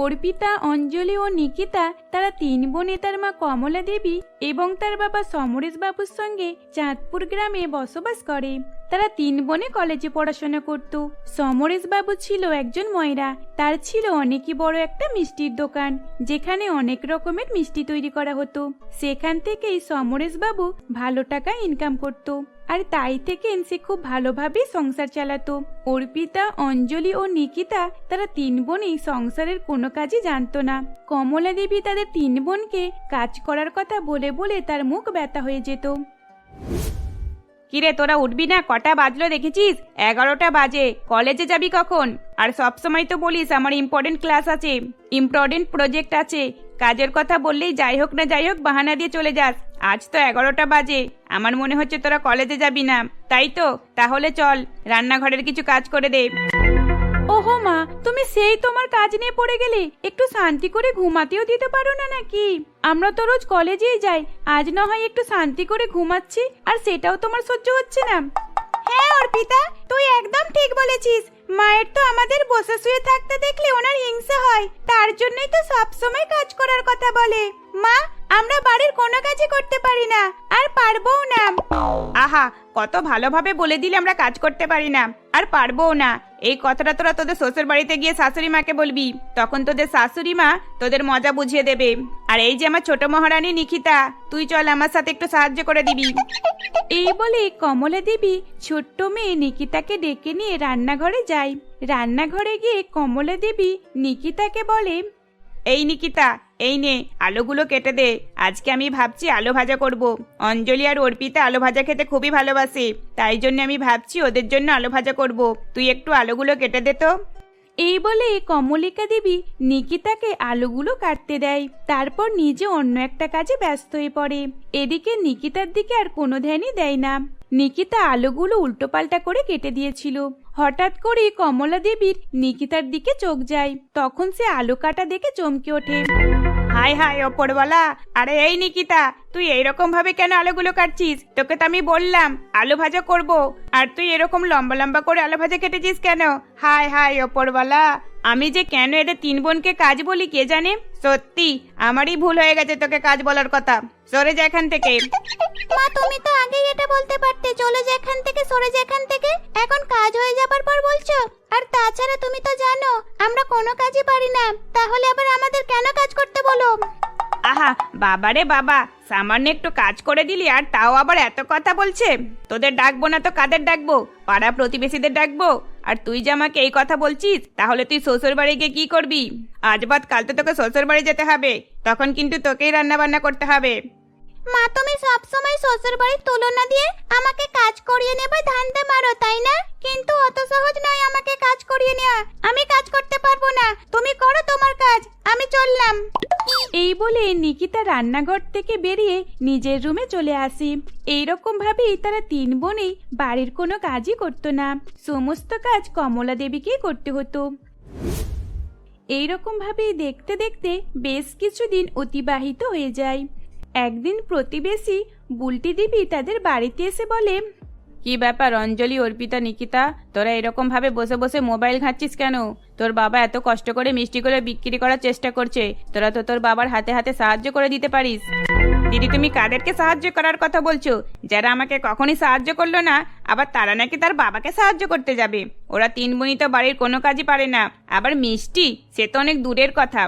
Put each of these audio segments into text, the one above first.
অর্পিতা, অঞ্জলি ও নিকিতা তারা তিন বোনে তার মা কমলা দেবী এবং তার বাবা সমরেশ বাবুর সঙ্গে চাঁদপুর গ্রামে বসবাস করে। তারা তিন বোনে কলেজে পড়াশোনা করত। সমরেশ বাবু ছিল একজন ময়রা। তার ছিল অনেকই বড় একটা মিষ্টির দোকান, যেখানে অনেক রকমের মিষ্টি তৈরি করা হতো। সেখান থেকেই সমরেশ বাবু ভালো টাকা ইনকাম করত। আর তাই থেকে সে খুব ভালোভাবে সংসার চালাতো। অর্পিতা, অঞ্জলি ও নিকিতা তারা তিন বোনই সংসারের কোনো কাজই জানতো না। কমলা দেবী তাদের তিন বোনকে কাজ করার কথা বলে বলে তার মুখ ব্যথা হয়ে যেত। কিরে, তোরা উঠবি না? কটা বাজলো দেখেছিস? এগারোটা বাজে। কলেজে যাবি কখন? আর সব সময় তো বলিস আমার ইম্পর্টেন্ট ক্লাস আছে ইম্পর্টেন্ট প্রজেক্ট আছে। কাজের কথা বললেই যাই হোক না যাই হোক, বাহানা দিয়ে চলে যাস। আজ তো এগারোটা বাজে। আমার মনে হচ্ছে তোরা কলেজে যাবি না। তাই তো? তাহলে চল, রান্নাঘরের কিছু কাজ করে দে। ওহো মা, তুমি সেই তোমার কাজ নিয়ে পড়ে গেলে, একটু শান্তি করে ঘুমাতেও দিতে পারো না নাকি? আমরা তো রোজ কলেজেই যাই, আজ না হয় একটু শান্তি করে ঘুমাচ্ছি, আর সেটাও তোমার সহ্য হচ্ছে না। হ্যাঁ অর্পিতা, তুই একদম ঠিক বলেছিস। মায়ের তো আমাদের বসে শুয়ে থাকতে দেখলে ওনার হিংসা হয়, তার জন্যই তো সব সময় কাজ করার কথা বলে। মা আমরা বাড়ির কোনো কাজই করতে পারি না, আর পারবও না। আহা, কত ভালোভাবে বলে দিলে আমরা কাজ করতে পারি না, আর পারবোও না। এই কথাটা তোরা তোদের শ্বশুর বাড়িতে গিয়ে শাশুড়ি মাকে বলবি, তখন তোদের শাশুড়ি মা তোদের মজা বুঝিয়ে দেবে। আর এই যে আমার ছোট মহারানী নিখিতা, তুই চল আমার সাথে একটু সাহায্য করে দিবি। এই বলে কমলা দেবী ছোট্ট মেয়ে নিকিতাকে ডেকে নিয়ে রান্নাঘরে যায়। রান্নাঘরে গিয়ে কমলা দেবী নিকিতাকে বলে, এই নিকিতা এই নে, আলোগুলো কেটে দে। আজকে আমি ভাবছি আলো ভাজা করব। অঞ্জলি আর অর্পিতা আলো ভাজা খেতে খুবই ভালোবাসে। তাই জন্য আমি ভাবছি ওদের জন্য আলো ভাজা করব। তুই একটু আলোগুলো কেটে দে তো। এই বলে কমলিকা দেবী নিকিতাকে আলুগুলো কাটতে দেয়। তারপর নিজে অন্য একটা কাজে ব্যস্ত হয়ে পড়ে। এদিকে নিকিতার দিকে আর কোনো ধ্যানই দেয় না। নিকিতা আলুগুলো উল্টোপাল্টা করে কেটে দিয়েছিল। হঠাৎ করে কমলা দেবীর নিকিতার দিকে চোখ যায়। তখন সে আলু কাটা দেখে চমকে ওঠে। হাই হাই ওপরওয়ালা আরে এই নিকিতা, তুই এইরকম ভাবে কেন আলুগুলো কাটছিস? তোকে তো আমি বললাম, আলু ভাজা করব। আর তুই এরকম লম্বা লম্বা করে আলু ভাজা কেটেছিস কেন? হাই হাই ওপরওয়ালা আমি যে কেন এদের তিন বোনকে কাজ বলি কে জানে? সত্যি আমারই ভুল হয়ে গেছে তোকে কাজ বলার কথা। সরে যা এখান থেকে। মা তুমি তো আগেই এটা বলতে পারতে। চলে যা এখান থেকে সরে যা এখান থেকে। এখন কাজ হয়ে যাবার পর বলছো। আর তাছাড়া তুমি তো জানো আমরা কোনো কাজই পারি না। তাহলে আবার আমাদের কেন কাজ করতে বলো? আহা বাবারে বাবা সামান্য একটু কাজ করে দিলি আর তাও আবার এত কথা বলছে? তোদের ডাকবো না তো কাদের ডাকবো? পাড়া প্রতিবেশীদের ডাকবো? আর তুই যে আমাকে এই কথা বলছিস, তাহলে তুই শ্বশুর বাড়ি গিয়ে কি করবি? আজ বাদ কাল তো তোকে শ্বশুর বাড়ি যেতে হবে, তখন কিন্তু তোকেই রান্না বান্না করতে হবে। মা, তুমি সব সময় শ্বশুর বাড়ির তুলনা দিয়ে আমাকে কাজ করিয়ে নেবে ধান্দা মারো, তাই না? কিন্তু অত সহজ নয় আমাকে কাজ করিয়ে নেওয়া। আমি কাজ করতে পারব না। তুমি করো তোমার কাজ। আমি চললাম। এই বলে নিকিতা রান্নাঘর থেকে বেরিয়ে নিজের রুমে চলে আসে। এইরকম ভাবেই তারা তিন বোনেই বাড়ির কোনো কাজই করতো না। সমস্ত কাজ কমলা দেবীকেই করতে হতো। এইরকম ভাবেই দেখতে দেখতে বেশ কিছুদিন অতিবাহিত হয়ে যায়। একদিন প্রতিবেশী বুলটি দিবি তাদের বাড়িতে এসে বলে, কি ব্যাপার অঞ্জলি, অর্পিতা, নিকিতা? তোরা এরকম ভাবে বসে বসে মোবাইল ঘাঁটছিস কেন? তোর বাবা এত কষ্ট করে মিষ্টি করে বিক্রি করার চেষ্টা করছে। তোরা তো তোর বাবার হাতে হাতে সাহায্য করে দিতে পারিস। দিদি, তুমি কাদেরকে সাহায্য করার কথা বলছো? যারা আমাকে কখনই সাহায্য করল না, আবার তারা নাকি তার বাবাকে সাহায্য করতে যাবে। ওরা তিন বোনই তো বাড়ির কোনো কাজই পারে না। আবার মিষ্টি, সে তো অনেক দূরের কথা।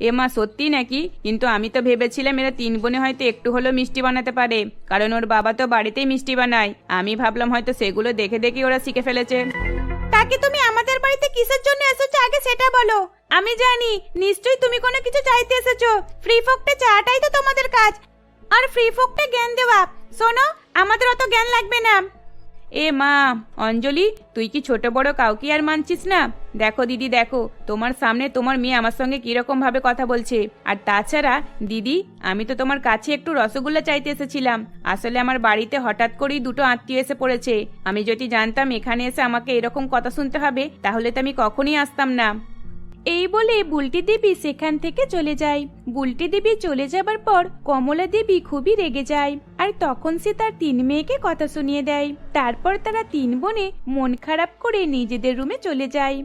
এ মা সত্যি নাকি? কিন্তু আমি তো ভেবেছিলাম এরা তিন বোনে হয়তো একটু হলেও মিষ্টি বানাতে পারে। কারণ ওর বাবা তো বাড়িতেই মিষ্টি বানায়। আমি ভাবলাম হয়তো সেগুলো দেখে দেখে ওরা শিখে ফেলেছে। তাকে তুমি আমাদের বাড়িতে কিসের জন্য এসেছ আগে সেটা বলো। আমি জানি, নিশ্চয়ই তুমি কোনো কিছু চাইতে এসেছ। ফ্রি ফোকটে চাটাই তো তোমাদের কাজ। আর ফ্রি ফোকটে জ্ঞান দেওয়া। শোনো, আমাদের অত জ্ঞান লাগবে না। এ মা, অঞ্জলি, তুই কি ছোট বড় কাউকে আর মানছিস না? দেখো দিদি, দেখো, তোমার সামনে তোমার মেয়ে আমার সঙ্গে কীরকম ভাবে কথা বলছে। আর তাছাড়া, দিদি, আমি তো তোমার কাছে একটু রসগোল্লা চাইতে এসেছিলাম। আসলে আমার বাড়িতে হঠাৎ করেই দুটো আত্মীয় এসে পড়েছে। আমি যদি জানতাম এখানে এসে আমাকে এরকম কথা শুনতে হবে, তাহলে তো আমি কখনই আসতাম না। এই বলে বুলটি দেবী সেখান থেকে চলে যায়। বুলটি দেবী চলে যাবার পর কমলা দেবী খুবই রেগে যায় আর তখন সে তার তিন মেয়েকে কথা শুনিয়ে দেয়। তারপর তারা তিন বোনে মন খারাপ করে নিজেদের রুমে চলে যায়।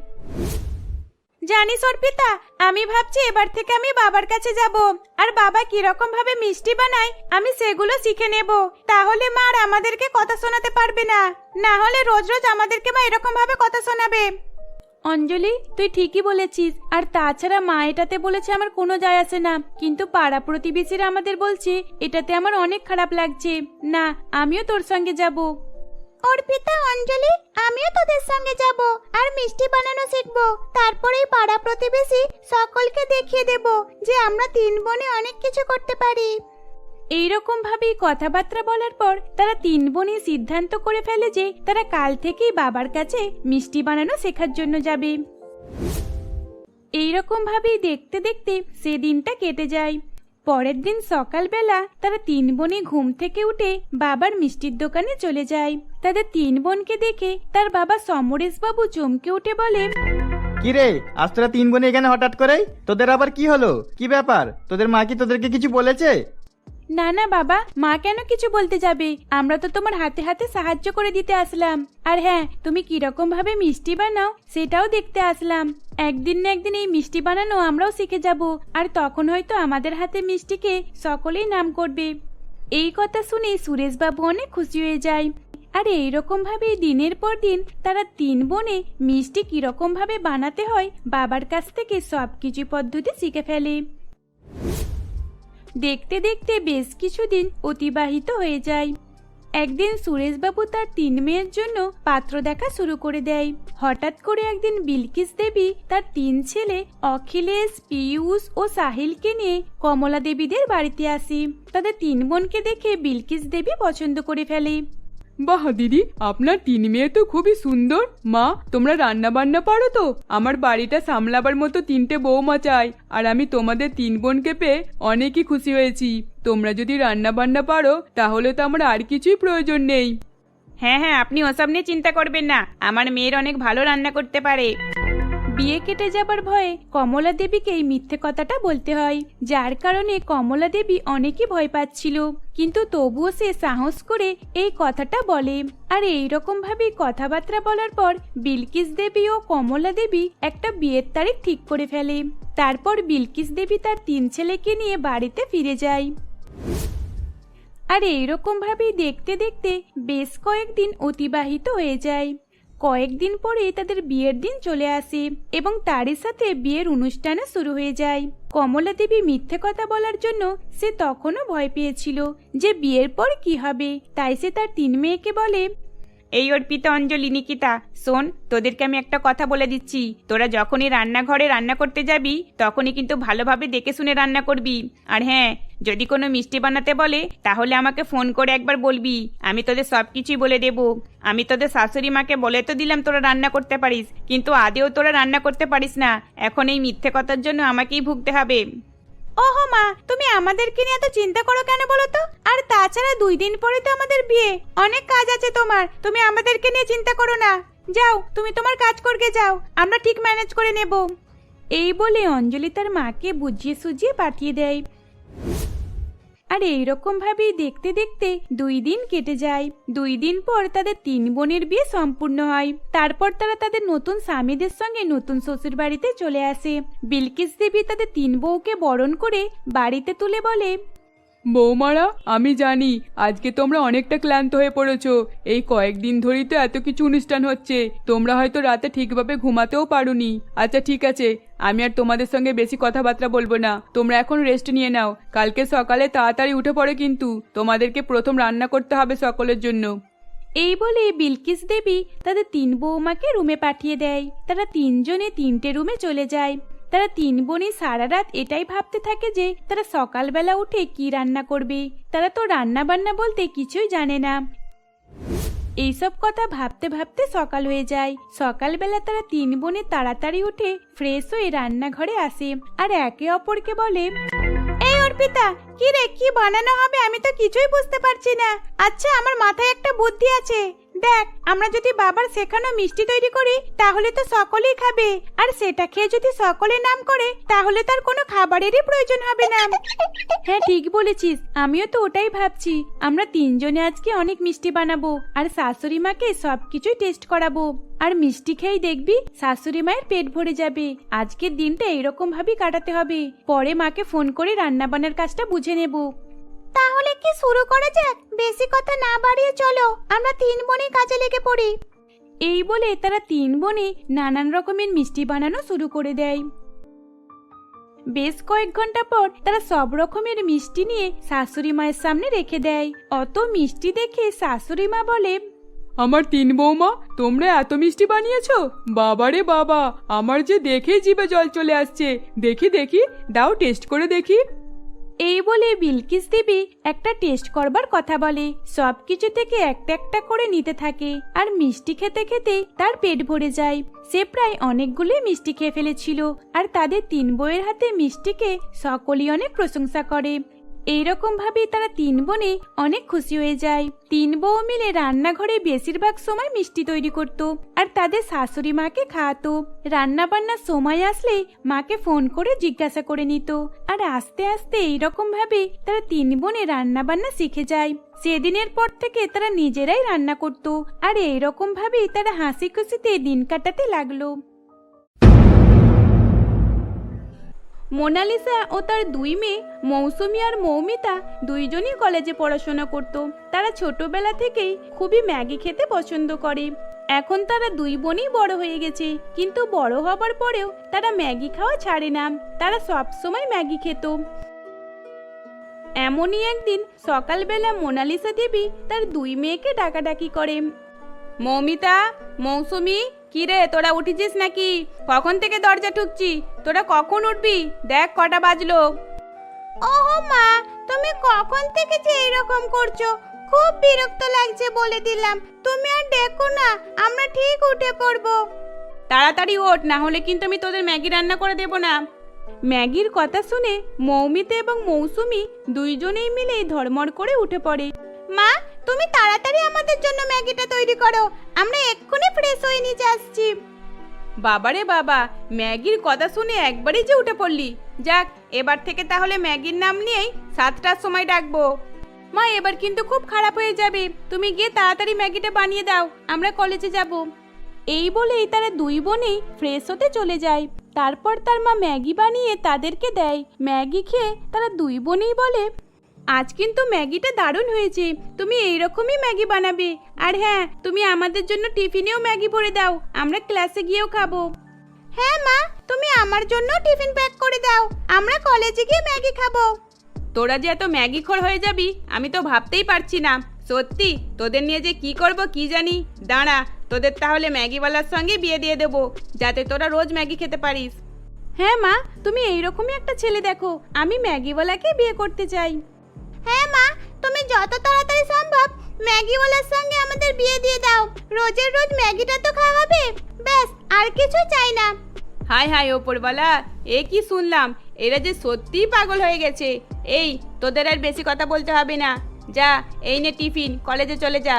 জানিস অর্পিতা, আমি ভাবছি এবার থেকে আমি বাবার কাছে যাব। আর বাবা কীরকম ভাবে মিষ্টি বানায়, আমি সেগুলো শিখে নেব। তাহলে মা আর আমাদেরকে কথা শোনাতে পারবে না। না হলে রোজ রোজ আমাদেরকে মা এরকম ভাবে কথা শোনাবে। অঞ্জলি, তুই ঠিকই বলেছিস। আর তাছাড়া মা এটাতে বলেছে আমার কোনো যায় আসে না। কিন্তু পাড়া প্রতিবেশীরা আমাদের বলছে, এটাতে আমার অনেক খারাপ লাগছে। না, আমিও তোর সঙ্গে যাব। অর্পিতা, অঞ্জলি, আমিও তোদের সঙ্গে যাব। আর মিষ্টি বানানো শিখব। তারপরেই পাড়া প্রতিবেশী সকলকে দেখিয়ে দেব যে আমরা তিন বোনে অনেক কিছু করতে পারি। এইরকম ভাবেই কথাবার্তা বলার পর তারা তিন বোনই সিদ্ধান্ত করে ফেলে যে তারা কাল থেকেই বাবার কাছে মিষ্টি বানানো শেখার জন্য যাবে। এইরকম ভাবেই দেখতে দেখতে সে দিনটা কেটে যায়। পরের দিন সকালবেলা তারা তিন বোনই ঘুম থেকে উঠে বাবার মিষ্টির দোকানে চলে যায়। তাদের তিন বোনকে দেখে তার বাবা সমরেশ বাবু চমকে উঠে বলে কি রে আজ তোরা তিন বোনে এখানে হঠাৎ করে তোদের আবার কি হলো? কি ব্যাপার? তোদের মা কি তোদেরকে কিছু বলেছে? না না, বাবা, মা কেন কিছু বলতে যাবে? আমরা তো তোমার হাতে হাতে সাহায্য করে দিতে আসলাম। আর হ্যাঁ তুমি কীরকম ভাবে মিষ্টি বানাও, সেটাও দেখতে আসলাম। একদিন না একদিন এই মিষ্টি বানানো আমরাও শিখে যাব, আর তখন হয়তো আমাদের হাতে মিষ্টিকে সকলেই নাম করবে। এই কথা শুনে সুরেশবাবু অনেক খুশি হয়ে যায়। আর এইরকম ভাবে দিনের পর দিন তারা তিন বোনে মিষ্টি কীরকম ভাবে বানাতে হয়, বাবার কাছ থেকে সবকিছু পদ্ধতি শিখে ফেলে। দেখতে দেখতে বেশ কিছুদিন অতিবাহিত হয়ে যায়। একদিন সুরেশবাবু তার তিন মেয়ের জন্য পাত্র দেখা শুরু করে দেয়। হঠাৎ করে একদিন বিলকিস দেবী তার তিন ছেলে অখিলেশ, পিয়ুষ ও সাহিলকে নিয়ে কমলা দেবীদের বাড়িতে আসি। তাদের তিন বোনকে দেখে বিলকিস দেবী পছন্দ করে ফেলে। বাহ, দিদি, আপনার তিন মেয়ে তো খুবই সুন্দর। মা, তোমরা রান্না বান্না পারো তো? আমার বাড়িটা সামলাবার মতো তিনটে বৌমা চাই। আর আমি তোমাদের তিন বোনকে পেয়ে অনেকই খুশি হয়েছি। তোমরা যদি রান্না বান্না পারো, তাহলে তো আমার আর কিছুই প্রয়োজন নেই। হ্যাঁ হ্যাঁ আপনি ওসব নিয়ে চিন্তা করবেন না। আমার মেয়ের অনেক ভালো রান্না করতে পারে। বিয়ে কেটে যাবার ভয়ে কমলা দেবীকে এই মিথ্যে কথাটা বলতে হয়। যার কারণে কমলা দেবী অনেকই ভয় পাচ্ছিল। কিন্তু তবুও সে সাহস করে এই কথাটা বলে। আর এই রকম ভাবে কথাবার্তা বলার পর বিলকিস দেবী ও কমলা দেবী একটা বিয়ের তারিখ ঠিক করে ফেলে। তারপর বিলকিস দেবী তার তিন ছেলেকে নিয়ে বাড়িতে ফিরে যায়। আর এইরকম ভাবেই দেখতে দেখতে বেশ কয়েকদিন অতিবাহিত হয়ে যায়। কয়েকদিন পরে তাদের বিয়ের দিন চলে আসে এবং তারই সাথে বিয়ের অনুষ্ঠানও শুরু হয়ে যায়। কমলা দেবী মিথ্যে কথা বলার জন্য সে তখনও ভয় পেয়েছিল যে বিয়ের পর কি হবে। তাই সে তার তিন মেয়েকে বলে, এই অর্পিতা অঞ্জলি, নিকিতা, শোন, তোদেরকে আমি একটা কথা বলে দিচ্ছি। তোরা যখনই রান্নাঘরে রান্না করতে যাবি, তখনই কিন্তু ভালোভাবে দেখে শুনে রান্না করবি। আর হ্যাঁ যদি কোনো মিষ্টি বানাতে বলে, তাহলে আমাকে ফোন করে একবার বলবি। আমি তোদের সব কিছুই বলে দেব। আমি তোদের শাশুড়ি মাকে বলে তো দিলাম তোরা রান্না করতে পারিস, কিন্তু আদেও তোরা রান্না করতে পারিস না। এখন এই মিথ্যে কথার জন্য আমাকেই ভুগতে হবে। ওহো মা, তুমি আমাদেরকে নিয়ে এত চিন্তা করো কেন বলো তো? আর তাছাড়া দুই দিন পরে তো আমাদের বিয়ে। অনেক কাজ আছে তোমার, তুমি আমাদেরকে নিয়ে চিন্তা করো না। যাও, তুমি তোমার কাজ করকে যাও, আমরা ঠিক ম্যানেজ করে নেব। এই বলে অঞ্জলি তার মাকে বুঝিয়ে সুঝিয়ে পাঠিয়ে দেয়। আর এইরকম ভাবেই দেখতে দেখতে দুই দিন কেটে যায়। দুই দিন পর তাদের তিন বোনের বিয়ে সম্পূর্ণ হয়। তারপর তারা তাদের নতুন স্বামীদের সঙ্গে নতুন শ্বশুর বাড়িতে চলে আসে। বিলকিস দেবী তাদের তিন বউকে বরণ করে বাড়িতে তুলে বলে বৌমারা, আমি জানি, আজকে তোমরা অনেকটা ক্লান্ত হয়ে পড়েছো। এই কয়েকদিন ধরেই তো এত কিছু অনুষ্ঠান হচ্ছে। তোমরা হয়তো রাতে ঠিকভাবে ঘুমাতেও পারোনি। আচ্ছা ঠিক আছে। আমি আর তোমাদের সঙ্গে বেশি কথাবার্তা বলব না। তোমরা এখন রেস্ট নিয়ে নাও। কালকে সকালে তাড়াতাড়ি উঠে পড়ে কিন্তু। তোমাদেরকে প্রথম রান্না করতে হবে সকলের জন্য। এই বলে বিলকিস দেবী তাদের তিন বৌমাকে রুমে পাঠিয়ে দেয়। তারা তিনজনে তিনটে রুমে চলে যায়। তারা তিন বোনই সারা রাত এটাই ভাবতে থাকে যে তারা সকালবেলা উঠে কি রান্না করবে। তারা তো রান্না বান্না বলতে কিছুই জানে না। এইসব কথা ভাবতে ভাবতে সকাল হয়ে যায়। সকালবেলা তারা তিন বোনে তাড়াতাড়ি উঠে ফ্রেশ হয়ে রান্নাঘরে আসে আর একে অপরকে বলে, এই অর্পিতা, কি রে, কি বানানো হবে আমি তো কিছুই বুঝতে পারছি না। আচ্ছা আমার মাথায় একটা বুদ্ধি আছে। দেখ, আমরা যদি বাবার শেখানো মিষ্টি তৈরি করি, তাহলে তো সকলেই খাবে। আর সেটা খেয়ে যদি সকলে নাম করে, তাহলে তার কোনো খাবারেরই প্রয়োজন হবে না। হ্যাঁ ঠিক বলেছিস। আমিও তো ওটাই ভাবছি। আমরা তিনজনে আজকে অনেক মিষ্টি বানাবো, আর শাশুড়ি মাকে সবকিছুই টেস্ট করাবো। আর মিষ্টি খেয়েই দেখবি, শাশুড়ি মায়ের পেট ভরে যাবে। আজকের দিনটা এরকম ভাবেই কাটাতে হবে। পরে মাকে ফোন করে রান্না বান্নার কাজটা বুঝে নেব। তাহলে কি শুরু করা যাক? বেশি কথা না বাড়িয়ে চলো আমরা তিন বোনই কাজে লেগে পড়ি। এই বলে তারা তিন বোনে নানান রকমের মিষ্টি বানানো শুরু করে দেয়। বেশ কয়েক ঘণ্টা পর তারা সব রকমের মিষ্টি নিয়ে শাশুড়ি মায়ের সামনে রেখে দেয়। অত মিষ্টি দেখে শাশুড়ি মা বলে আমার তিন বৌমা তোমরা এত মিষ্টি বানিয়েছো? বাবারে বাবা আমার যে দেখে জিভে জল চলে আসছে। দেখি দেখি দাও টেস্ট করে দেখি। এই বলে বিলকিস দেবী একটা টেস্ট করবার কথা বলে। সব কিছু থেকে একটা একটা করে নিতে থাকে আর মিষ্টি খেতে খেতে তার পেট ভরে যায়। সে প্রায় অনেকগুলি মিষ্টি খেয়ে ফেলেছিল আর তাদের তিন বইয়ের হাতে মিষ্টিকে সকলেই অনেক প্রশংসা করে। এইরকম ভাবে তারা তিন বোনে অনেক খুশি হয়ে যায়। তিন বউ মিলে রান্নাঘরে বেশিরভাগ সময় মিষ্টি তৈরি করত আর তাদের শাশুড়ি মাকে খাওয়াতো। রান্না বান্নার সময় আসলে মাকে ফোন করে জিজ্ঞাসা করে নিত। আর আস্তে আস্তে এইরকম ভাবে তারা তিন বোনে রান্না বান্না শিখে যায়। সেদিনের পর থেকে তারা নিজেরাই রান্না করত। আর এইরকম ভাবেই তারা হাসি খুশিতে দিন কাটাতে লাগল। মোনালিসা ও তার দুই মেয়ে, মৌসুমি আর মৌমিতা দুইজনই কলেজে পড়াশোনা করত। তারা ছোটবেলা থেকেই খুবই ম্যাগি খেতে পছন্দ করে। এখন তারা দুই বোনই বড় হয়ে গেছে, কিন্তু বড় হবার পরেও তারা ম্যাগি খাওয়া ছাড়ে না। তারা সবসময় ম্যাগি খেত। এমনই একদিন সকালবেলা মোনালিসা দেবী তার দুই মেয়েকে ডাকাডাকি করে। মৌমিতা, মৌসুমি কি রে তোরা উঠেছিস নাকি? কখন থেকে দরজা ঠুকছি? তোরা কখন উঠবি? দেখ কটা বাজলো। ওহো মা তুমি কখন থেকে যে এরকম করছ? খুব বিরক্ত লাগছে বলে দিলাম। তুমি আর ডেকো না আমরা ঠিক উঠে পড়ব। তাড়াতাড়ি ওঠ না হলে কিন্তু আমি তোদের ম্যাগি রান্না করে দেবো না। ম্যাগির কথা শুনে মৌমিতা এবং মৌসুমি দুইজনেই মিলে ধর্মড় করে উঠে পড়ে। মা তুমি তাড়াতাড়ি আমাদের জন্য ম্যাগিটা তৈরি করো। আমরা এক্ষুনি ফ্রেশ হয়ে নিচে আসছি। বাবারে বাবা, ম্যাগির কথা শুনে একবারই যে উঠে পড়লি। যাক, এবার থেকে তাহলে ম্যাগির নাম নিয়েই সাতটার সময় ডাকবো। মা, এবার কিন্তু খুব খারাপ হয়ে যাবে। তুমি গিয়ে তাড়াতাড়ি ম্যাগিটা বানিয়ে দাও, আমরা কলেজে যাব। এই বলেই তারা দুই বোনেই ফ্রেশ হতে চলে যায়। তারপর তার মা ম্যাগি বানিয়ে তাদেরকে দেয়। ম্যাগি খেয়ে তারা দুই বোনেই বলে আজ কিন্তু ম্যাগিটা দারুণ হয়েছে। তুমি এইরকমই ম্যাগি বানাবে। আর হ্যাঁ তুমি আমাদের জন্য টিফিনেও ম্যাগি ভরে দাও। আমরা ক্লাসে গিয়েও খাব। হ্যাঁ মা, তুমি আমার জন্য টিফিন প্যাক করে দাও। আমরা কলেজে গিয়ে ম্যাগি খাব। তোরা যে এত ম্যাগি খোর হয়ে যাবি, আমি তো ভাবতেই পারছি না। সত্যি, তোদের নিয়ে যে কি করব কি জানি। দাঁড়া, তোদের তাহলে ম্যাগিওয়ালার সঙ্গে বিয়ে দিয়ে দেবো, যাতে তোরা রোজ ম্যাগি খেতে পারিস। হ্যাঁ মা, তুমি এইরকমই একটা ছেলে দেখো। আমি ম্যাগিওয়ালাকে বিয়ে করতে চাই। হ্যাঁ মা তুমি যত তাড়াতাড়ি সম্ভব ম্যাগিওয়ালার সঙ্গে আমাদের বিয়ে দিয়ে দাও। রোজের রোজ ম্যাগিটা তো খাওয়া হবে। ব্যাস আর কিছু চাই না। হাই হাই ওপরওয়ালা এ কি শুনলাম? এরা যে সত্যিই পাগল হয়ে গেছে। এই তোদের আর বেশি কথা বলতে হবে না। যা এই নে টিফিন কলেজে চলে যা।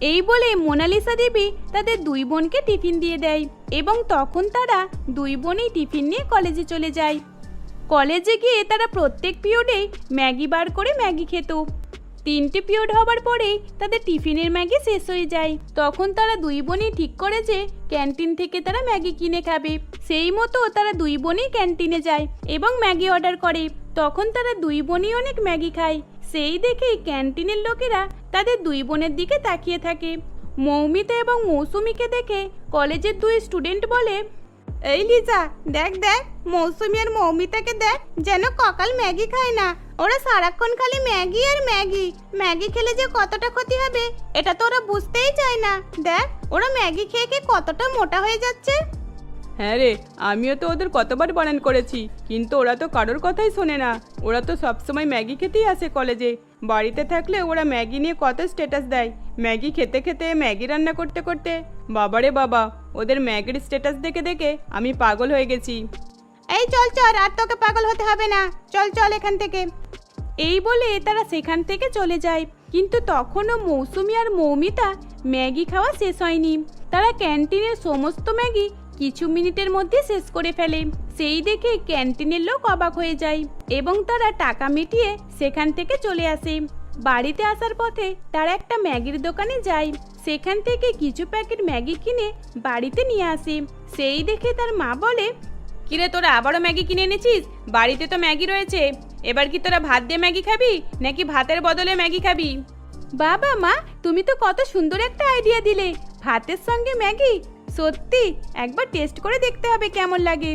এই বলে মোনালিসা দেবী তাদের দুই বোনকে টিফিন দিয়ে দেয় এবং তখন তারা দুই বোনই টিফিন নিয়ে কলেজে চলে যায়। কলেজে গিয়ে তারা প্রত্যেক পিরিয়ডে ম্যাগি বার করে ম্যাগি খেত। তিনটে পিরিয়ড হবার পরেই তাদের টিফিনের ম্যাগি শেষ হয়ে যায়। তখন তারা দুই বোনই ঠিক করে যে ক্যান্টিন থেকে তারা ম্যাগি কিনে খাবে। সেই মতো তারা দুই বোনই ক্যান্টিনে যায় এবং ম্যাগি অর্ডার করে। তখন তারা দুই বোনই অনেক ম্যাগি খায়। সেই দেখেই ক্যান্টিনের লোকেরা তাদের দুই বোনের দিকে তাকিয়ে থাকে। মৌমিতা এবং মৌসুমিকে দেখে কলেজের দুই স্টুডেন্ট বলে এই লিজা, দেখ দেখ, মৌসুমি আর মৌমিতাকে দেখ, যেন ককাল ম্যাগি খায় না। ওরা সারাক্ষণ খালি ম্যাগি আর ম্যাগি। ম্যাগি খেলে যে কতটা ক্ষতি হবে, এটা তো ওরা বুঝতেই চায় না। দেখ, ওরা ম্যাগি খেয়ে খেয়ে কতটা মোটা হয়ে যাচ্ছে। হ্যাঁ রে, আমিও তো ওদের কতবার বানান করেছি, কিন্তু ওরা তো কারোর কথাই শোনে না। ওরা তো সবসময় ম্যাগি খেতেই আসে কলেজে। বাড়িতে থাকলে ওরা ম্যাগি নিয়ে কত স্ট্যাটাস দেয়। ম্যাগি খেতে খেতে ম্যাগি রান্না করতে করতে, বাবারে বাবা ওদের ম্যাগির স্ট্যাটাস দেখে দেখে আমি পাগল হয়ে গেছি। এই চল চল আর তোকে পাগল হতে হবে না। চল চল এখান থেকে। এই বলে তারা সেখান থেকে চলে যায়। কিন্তু তখনও মৌসুমি আর মৌমিতা ম্যাগি খাওয়া শেষ হয়নি। তারা ক্যান্টিনের সমস্ত ম্যাগি কিছু মিনিটের মধ্যে শেষ করে ফেলে। সেই দেখে ক্যান্টিনের লোক অবাক হয়ে যায় এবং তারা টাকা মিটিয়ে সেখান থেকে চলে আসে। বাড়িতে আসার পথে তারা একটা ম্যাগির দোকানে যায় সেখান থেকে কিছু প্যাকেট ম্যাগি কিনে বাড়িতে নিয়ে আসে। সেই দেখে তার মা বলে, কিরে, তোরা আবারও ম্যাগি কিনে এনেছিস? বাড়িতে তো ম্যাগি রয়েছে। এবার কি তোরা ভাত দিয়ে ম্যাগি খাবি, নাকি ভাতের বদলে ম্যাগি খাবি? বাবা মা, তুমি তো কত সুন্দর একটা আইডিয়া দিলে। ভাতের সঙ্গে ম্যাগি? সত্যি, একবার টেস্ট করে দেখতে হবে কেমন লাগে।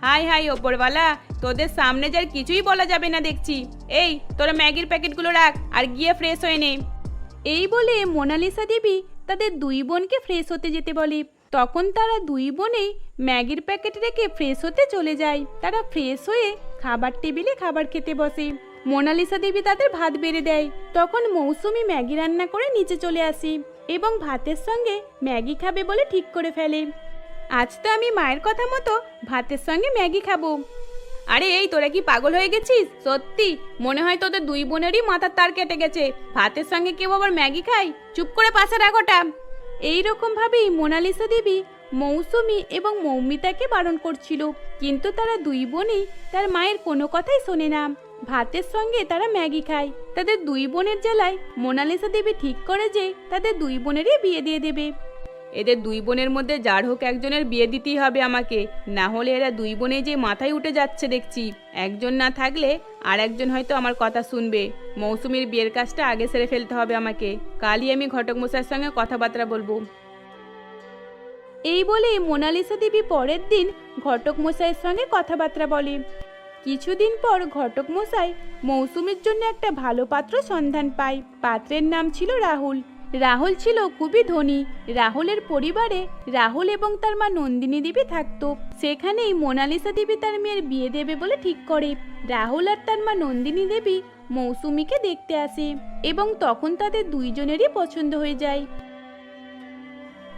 হাই হাই, ওপরওয়ালা তোদের সামনে যার কিছুই বলা যাবে না দেখছি। এই, তোরা ম্যাগির প্যাকেটগুলো রাখ আর গিয়ে ফ্রেশ হয়ে নে। এই বলে মোনালিসা দেবী তাদের দুই বোনকে ফ্রেশ হতে যেতে বলে। তখন তারা দুই বোনেই ম্যাগির প্যাকেট রেখে ফ্রেশ হতে চলে যায়। তারা ফ্রেশ হয়ে খাবার টেবিলে খাবার খেতে বসে। মোনালিসা দেবী তাদের ভাত বেড়ে দেয়। তখন মৌসুমি ম্যাগি রান্না করে নিচে চলে আসি এবং ভাতের সঙ্গে ম্যাগি খাবে বলে ঠিক করে ফেলে। আজ তো আমি মায়ের কথা মতো ভাতের সঙ্গে ম্যাগি খাব। আরে এই, তোরা কি পাগল হয়ে গেছিস? সত্যি, মনে হয় তোদের দুই বোনেরই মাথার তার কেটে গেছে। ভাতের সঙ্গে কেউ আবার ম্যাগি খায়? চুপ করে পাশে রাখোটা এই রকম ভাবেই মোনালিসা দেবী মৌসুমি এবং মৌমিতাকে বারণ করছিল। কিন্তু তারা দুই বোনই তার মায়ের কোনো কথাই শোনে না। ভাতের সঙ্গে তারা ম্যাগি খায়। তাদের দুই বোনের জেলায় মোনালিসা দেবী ঠিক করে যে তাদের দুই বোনেরই বিয়ে দিয়ে দেবে। এদের দুই বোনের মধ্যে যার হোক একজনের বিয়ে দিতেই হবে আমাকে। না হলে এরা দুই বোনে যে মাথায় উঠে যাচ্ছে দেখছি। একজন না থাকলে আর একজন হয়তো আমার কথা শুনবে। মৌসুমীর বিয়ের কাজটা আগে সেরে ফেলতে হবে আমাকে। কালই আমি ঘটক মশাইয়ের সঙ্গে কথাবার্তা বলব। এই বলে মোনালিসা দেবী পরের দিন ঘটক মশাইয়ের সঙ্গে কথাবার্তা বলে। কিছুদিন পর ঘটক মশাই মৌসুমীর জন্য একটা ভালো পাত্র সন্ধান পায়। পাত্রের নাম ছিল রাহুল। রাহুল ছিল খুবই ধনী। রাহুলের পরিবারে রাহুল এবং তার মা নন্দিনী দেবী থাকতো। সেখানেই মোনালিসা দেবী তার মেয়ের বিয়ে দেবে বলে ঠিক করে। রাহুল আর তার মা নন্দিনী দেবী মৌসুমীকে দেখতে আসে এবং তখন তাদের দুইজনেরই পছন্দ হয়ে যায়।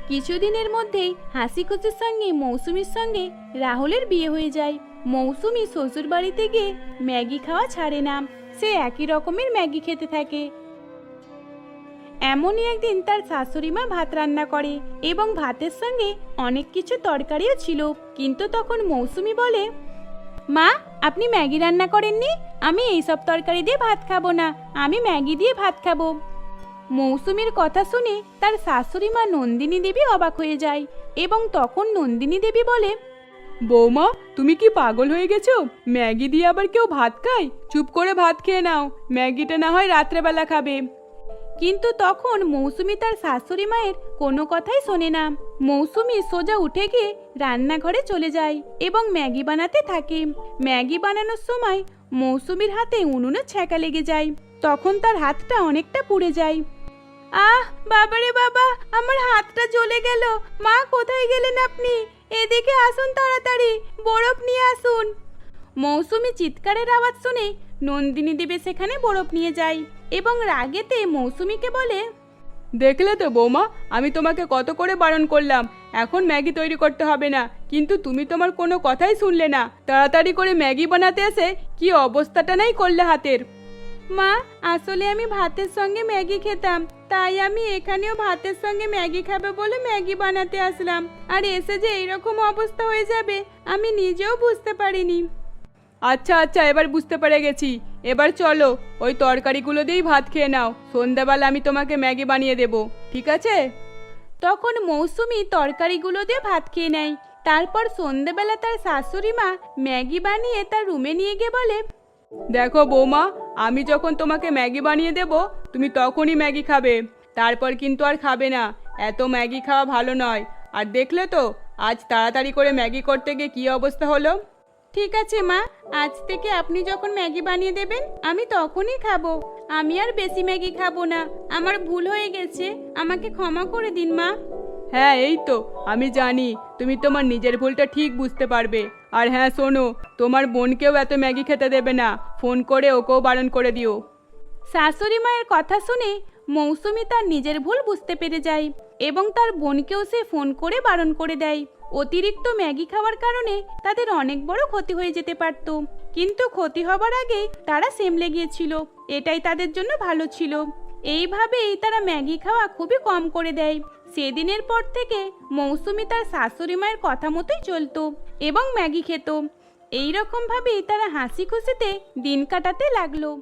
কিছুদিনের মধ্যেই হাসি খুশির সঙ্গে মৌসুমীর সঙ্গে রাহুলের বিয়ে হয়ে যায়। মৌসুমী শ্বশুর বাড়িতে গিয়ে ম্যাগি খাওয়া ছাড়ে না। সে একই রকমের ম্যাগি খেতে থাকে। এমনই একদিন তার শাশুড়ি মা ভাত রান্না করে এবং ভাতের সঙ্গে অনেক কিছু তরকারিও ছিল। কিন্তু তখন মৌসুমী বলে, মা, আপনি ম্যাগি রান্না করেননি? আমি এইসব তরকারি দিয়ে ভাত খাব না। আমি ম্যাগি দিয়ে ভাত খাব। মৌসুমীর কথা শুনে তার শাশুড়ি মা নন্দিনী দেবী অবাক হয়ে যায় এবং তখন নন্দিনী দেবী বলে, বৌমা, তুমি কি পাগল হয়ে গেছো? ম্যাগি দিয়ে আবার কেউ ভাত খায়? চুপ করে ভাত খেয়ে নাও। ম্যাগিটা না হয় রাত্রেবেলা খাবে। কিন্তু তখন মৌসুমী তার শাশুড়ি মায়ের কোনো কথাই শোনে না। মৌসুমী সোজা উঠে গিয়ে রান্নাঘরে চলে যায় এবং ম্যাগি বানাতে থাকে। ম্যাগি বানানোর সময় মৌসুমীর হাতে উনুনে ছ্যাঁকা লেগে যায়। তখন তার হাতটা অনেকটা পুড়ে যায়। আহ, বাবারে বাবা, আমার হাতটা জ্বলে গেল। মা, কোথায় গেলেন আপনি? এদিকে আসুন তাড়াতাড়ি, বরফ নিয়ে আসুন। মৌসুমি চিৎকারের আওয়াজ শুনে নন্দিনী দেবী সেখানে বরফ নিয়ে যায়। এবং রাগেতে মৌসুমীকে বলে দেখলে তো বৌমা আমি তোমাকে কত করে বারণ করলাম। এখন ম্যাগি তৈরি করতে হবে না কিন্তু তুমি তোমার কোনো কথাই শুনলে না। তাড়াতাড়ি করে ম্যাগি বানাতে এসে কি অবস্থাটা নাই করলে হাতের? মা আসলে আমি ভাতের সঙ্গে ম্যাগি খেতাম তাই আমি এখানেও ভাতের সঙ্গে ম্যাগি খাবে বলে ম্যাগি বানাতে আসলাম। আর এসে যে এইরকম অবস্থা হয়ে যাবে আমি নিজেও বুঝতে পারিনি। আচ্ছা আচ্ছা এবার বুঝতে পেরে গেছি। এবার চলো ওই তরকারিগুলো দিয়েই ভাত খেয়ে নাও। সন্ধ্যাবেলা আমি তোমাকে ম্যাগি বানিয়ে দেবো ঠিক আছে? তখন মৌসুমি তরকারিগুলো দিয়ে ভাত খেয়ে নেয়। তারপর সন্ধেবেলা তার শাশুড়ি মা ম্যাগি বানিয়ে তার রুমে নিয়ে গিয়ে বলে দেখো বৌমা আমি যখন তোমাকে ম্যাগি বানিয়ে দেব তুমি তখনই ম্যাগি খাবে। তারপর কিন্তু আর খাবে না। এত ম্যাগি খাওয়া ভালো নয়। আর দেখলে তো আজ তাড়াতাড়ি করে ম্যাগি করতে গিয়ে কী অবস্থা হলো? ঠিক আছে মা। আজ থেকে আপনি যখন ম্যাগি বানিয়ে দেবেন আমি তখনই খাব। আমি আর বেশি ম্যাগি খাব না। আমার ভুল হয়ে গেছে। আমাকে ক্ষমা করে দিন মা। হ্যাঁ এই তো। আমি জানি তুমি তোমার নিজের ভুলটা ঠিক বুঝতে পারবে। আর হ্যাঁ শোনো তোমার বোনকেও এত ম্যাগি খেতে দেবে না। ফোন করে ওকেও বারণ করে দিও। শাশুড়ি মায়ের কথা শুনে মৌসুমি তার নিজের ভুল বুঝতে পেরে যায় এবং তার বোনকেও সে ফোন করে বারণ করে দেয়। অতিরিক্ত ম্যাগি খাওয়ার কারণে তাদের অনেক বড় ক্ষতি হয়ে যেতে পারত। কিন্তু ক্ষতি হবার আগে তারা সেমলে গিয়েছিল। এটাই তাদের জন্য ভালো ছিল। এইভাবেই তারা ম্যাগি খাওয়া খুবই কম করে দেয়। সেদিনের পর থেকে মৌসুমি তার শাশুড়ি মায়ের কথা মতোই চলতো এবং ম্যাগি খেত। এই রকম তারা হাসি খুশিতে দিন কাটাতে লাগল।